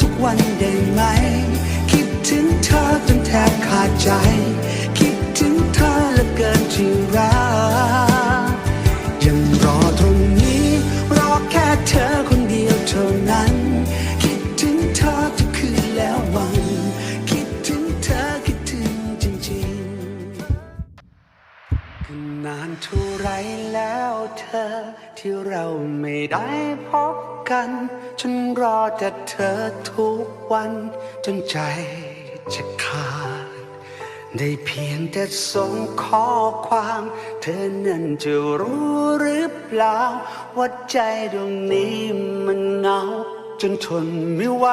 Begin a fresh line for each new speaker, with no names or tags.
ทุกวันได้ไหม คิดถึงเธอจนแทบขาดใจ คิดถึงเธอเหลือเกินที่รักยังรอตรงนี้ รอแค่เธอคนเดียวเท่านั้น คิดถึงเธอทุกคืนแล้ววัน คิดถึงเธอคิดถึงจริงๆก็นานเท่าไรแล้ว เธอ ที่เราไม่ได้พบกัน ฉันรอแต่เธอทุกวัน จนใจจะขาด ได้เพียงแต่ส่งข้อความ เธอนั้นจะรู้หรือเปล่า ว่าใจดวงนี้มันเหงา จนทนไม่ไหว